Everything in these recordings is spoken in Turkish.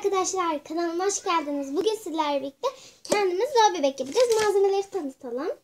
arkadaşlar kanalıma hoş geldiniz. Bugün sizlerle birlikte kendimiz zor bebek yapacağız. Malzemeleri tanıtalım.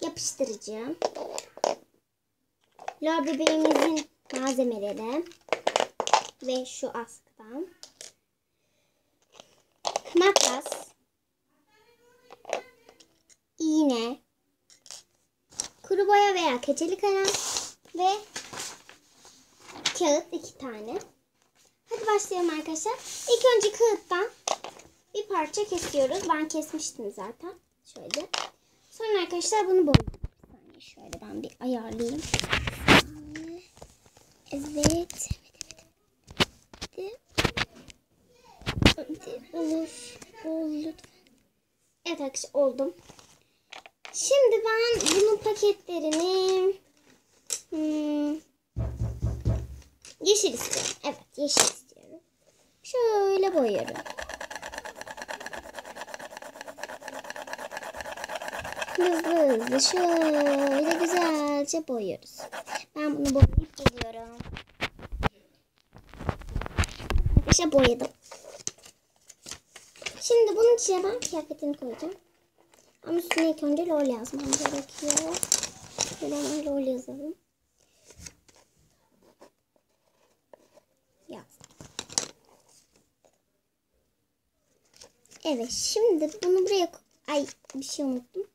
Yapıştırıcı. Lor bebeğimizin malzemeleri. Ve şu askıdan. Makas. iğne. Kuru boya veya keçeli kalem. Ve kağıt iki tane. Başlayalım arkadaşlar. İlk önce kağıttan bir parça kesiyoruz. Ben kesmiştim zaten. Şöyle. Sonra arkadaşlar bunu saniye şöyle ben bir ayarlayayım. Evet. Olur. Ol. Evet arkadaşlar oldum. Şimdi ben bunun paketlerini hmm, yeşil istiyorum. Evet yeşil istiyorum. Şöyle boyuyorum. Hızlı hızlı şöyle güzelce boyuyoruz. Ben bunu boyayıp geliyorum. Arkadaşlar boyadım. Şimdi bunun içine ben kıyafetini koyacağım. Ama üstüne ilk önce lol yazmam gerekiyor. Şöyle hemen lol yazalım. Evet şimdi bunu buraya Ay bir şey unuttum.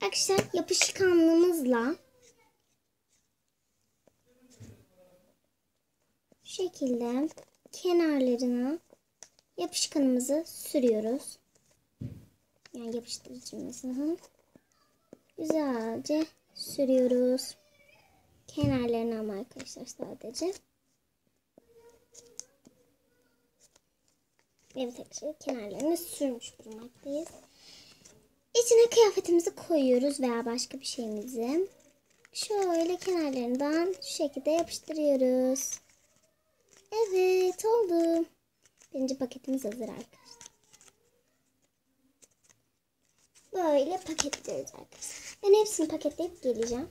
Arkadaşlar yapışkanlığımızla şu şekilde kenarlarına yapışkanımızı sürüyoruz. Yani yapıştırıcımızı güzelce sürüyoruz. Kenarlarına ama arkadaşlar sadece. Evet arkadaşlar kenarlarını sürmüş bulunmaktayız. İçine kıyafetimizi koyuyoruz veya başka bir şeyimizi. Şöyle kenarlarından şu şekilde yapıştırıyoruz. Evet oldu. Birinci paketimiz hazır arkadaşlar. Böyle paketliyoruz arkadaşlar. Ben hepsini paketleyip geleceğim.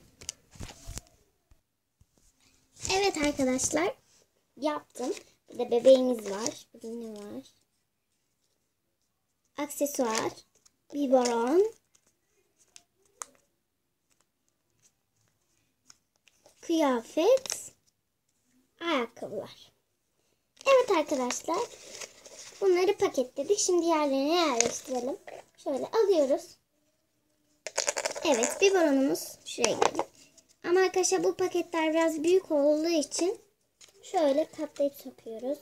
Evet arkadaşlar. Yaptım. Burada bebeğimiz var. Burada ne var? Aksesuar. Biberon. Kıyafet. Ayakkabılar. Evet arkadaşlar. Bunları paketledik. Şimdi yerlerine yerleştirelim. Şöyle alıyoruz. Evet biberonumuz şuraya geldi. Ama arkadaşlar bu paketler biraz büyük olduğu için şöyle katlayıp sokuyoruz.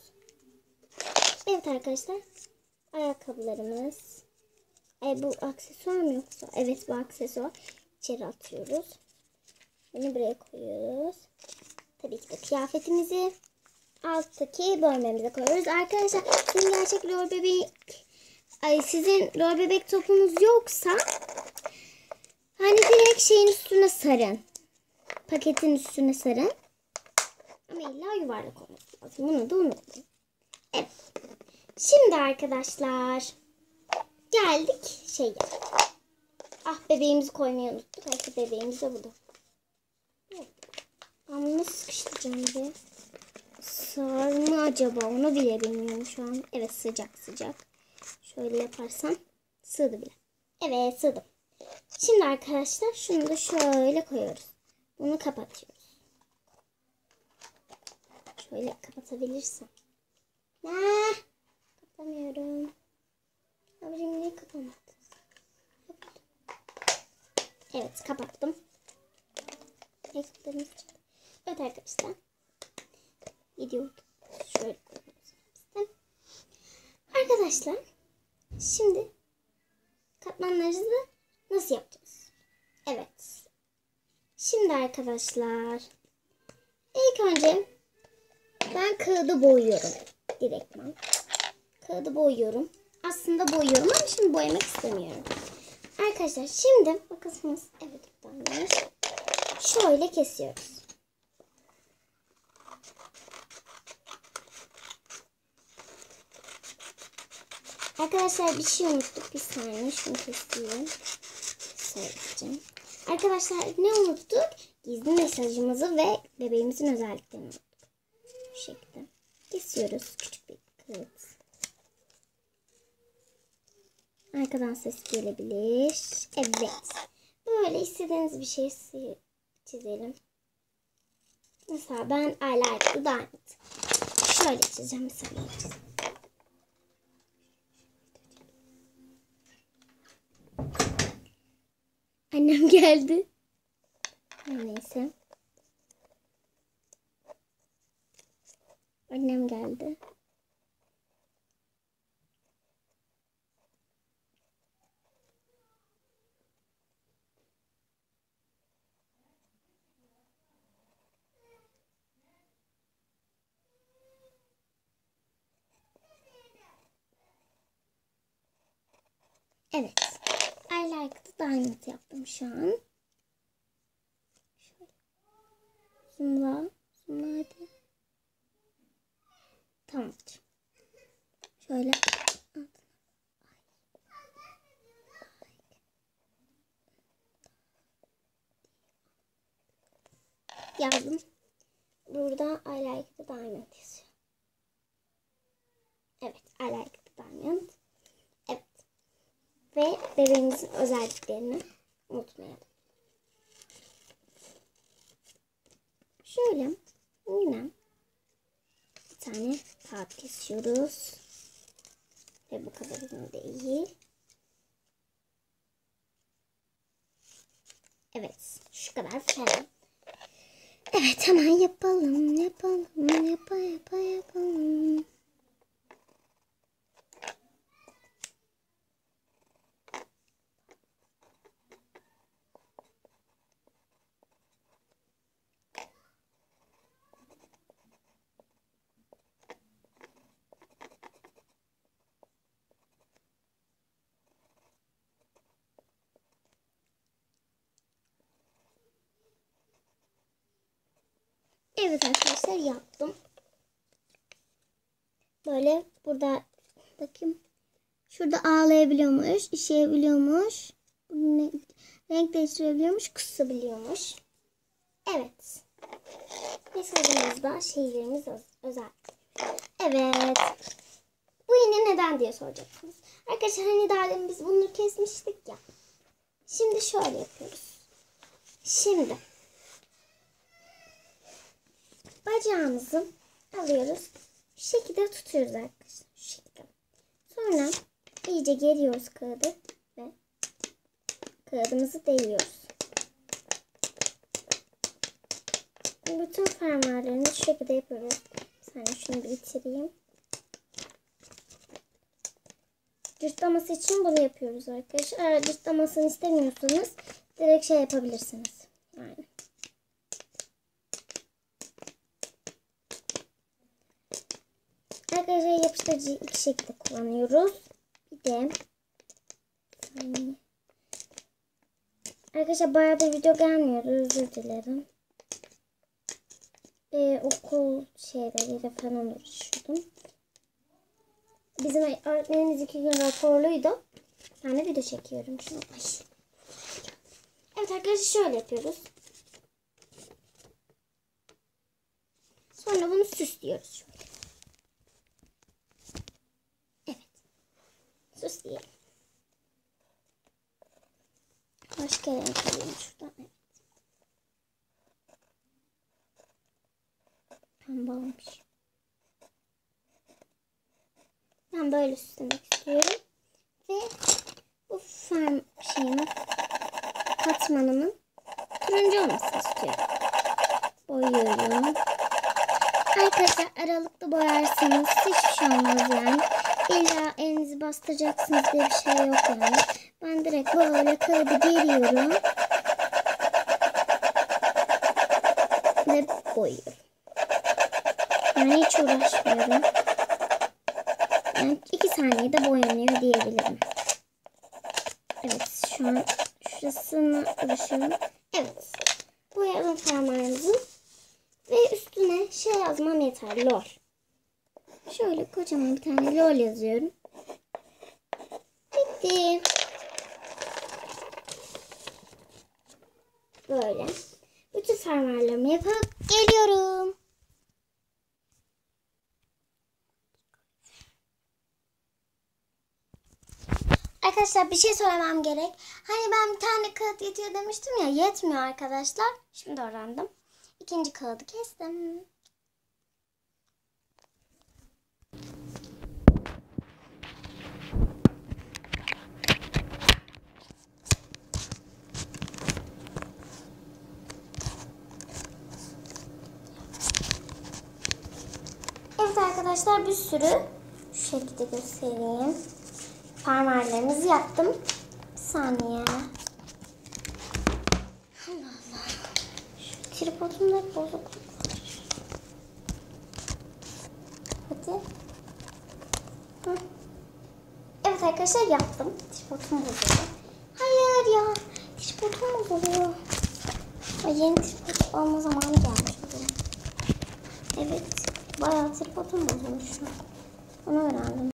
Evet arkadaşlar. Ayakkabılarımız. E, bu aksesuar mı yoksa? Evet bu aksesuar. İçeri atıyoruz. Bunu buraya koyuyoruz. Tabii ki de kıyafetimizi alttaki bölmemize koyuyoruz. Arkadaşlar sizin gerçek lor bebek ay sizin lor bebek topunuz yoksa hani direkt şeyin üstüne sarın. Paketin üstüne sarın. Ama illa yuvarlak olması lazım. Bunu da unutmayın. Evet. Şimdi arkadaşlar geldik şeye. Ah bebeğimizi koymayı unuttuk. Belki bebeğimiz de burada. Bunu nasıl sıkıştıracağım bir? Sığar mı acaba? Onu bile bilmiyorum şu an. Evet sıcak sıcak. Şöyle yaparsam sığdı bile. Evet sığdı. Şimdi arkadaşlar şunu da şöyle koyuyoruz. Bunu kapatıyoruz. Şöyle kapatabilirsem. Ne? Kapatamıyorum. Abicim niye kapamadın? Evet kapattım. Evet arkadaşlar. Video şöyle. Arkadaşlar şimdi katmanlarımızı nasıl yapacağız? Evet. Şimdi arkadaşlar ilk önce ben kağıdı boyuyorum direktman. Kağıdı boyuyorum. Aslında boyuyorum ama şimdi boyamak istemiyorum. Arkadaşlar şimdi makasımız evet buradan şöyle kesiyoruz. Arkadaşlar bir şey unuttuk. Bir saniye şunu keseyim. Söyleyeceğim. Arkadaşlar ne unuttuk? Gizli mesajımızı ve bebeğimizin özelliklerini unuttuk. Bu şekilde. Kesiyoruz küçük bir kağıt. Arkadan ses gelebilir. Evet. Böyle istediğiniz bir şey çizelim. Mesela ben I like the diamond. Şöyle çizeceğim mesela. Annem geldi. Neyse. Annem geldi. Evet. I like the diamond yaptım şu an. Şöyle. Zoomla. Zoomla hadi. Tamamdır. Şöyle. Yazdım. Burada I like the diamond yazıyor. Evet, I like the diamond. Ve bebeğimizin özelliklerini unutmayalım. Şöyle yine bir tane kağıt kesiyoruz. Ve bu kadarını değil. Evet, şu kadar falan. Evet, hemen yapalım, yapalım, yapa yapa yapalım. Evet arkadaşlar yaptım. Böyle burada bakayım. Şurada ağlayabiliyormuş, işeyebiliyormuş. Ne- Renk değiştirebiliyormuş, kusabiliyormuş. Evet. Mesajımızda şehirlerimiz öz- özel. Evet. Bu yine neden diye soracaksınız. Arkadaşlar hani daha biz bunu kesmiştik ya. Şimdi şöyle yapıyoruz. Şimdi bacağımızı alıyoruz. Şu şekilde tutuyoruz arkadaşlar. Şu şekilde. Sonra iyice geriyoruz kağıdı ve kağıdımızı değiyoruz. Bütün fermuarlarını şu şekilde yapıyoruz. Saniye şunu bitireyim. Cırtlaması için bunu yapıyoruz arkadaşlar. Eğer cırtlamasını istemiyorsanız direkt şey yapabilirsiniz. Yani. Yapıştırıcıyı iki şekilde kullanıyoruz. Bir de saniye. Arkadaşlar bayağı bir video gelmiyordu. Özür dilerim. Ee, okul şeyleriyle falan uğraşıyordum. Bizim öğretmenimiz iki gün raporluydu. Ben de video çekiyorum şu an. Ay. Evet arkadaşlar şöyle yapıyoruz. Sonra bunu süslüyoruz şöyle. Evet. Süsleyelim. Başka renk alayım şuradan. Evet. Pembe olmuş. Ben böyle süslemek istiyorum. Ve bu farm şeyimin katmanımın turuncu olmasını istiyorum. Boyuyorum. Arkadaşlar aralıklı boyarsanız hiçbir şey olmaz yani. İlla elinizi bastıracaksınız diye bir şey yok yani. Ben direkt böyle kağıdı geriyorum. Ve boyuyorum. Yani hiç uğraşmıyorum. Yani iki saniyede boyanıyor diyebilirim. Evet şu an şurasını uğraşıyorum. Evet. Boyadım parmağınızı. Ve üstüne şey yazmam yeter. Lol. Şöyle kocaman bir tane lol yazıyorum. Bitti. Böyle. Bütün fermuarlarımı yapıp geliyorum. Arkadaşlar bir şey söylemem gerek. Hani ben bir tane kağıt yetiyor demiştim ya. Yetmiyor arkadaşlar. Şimdi öğrendim. İkinci kağıdı kestim. Evet arkadaşlar bir sürü şu şekilde göstereyim. Parmarlarımızı yaptım. Bir saniye. Allah Allah. Şu tripodumda bozukluk var. Hadi. Hı. Evet arkadaşlar yaptım. Tripodum bozuldu. Hayır ya. Tripodum bozuluyor. Ay, yeni tripod alma zamanı gelmiş. Evet. Bayağı tripodum bozulmuş. Onu öğrendim.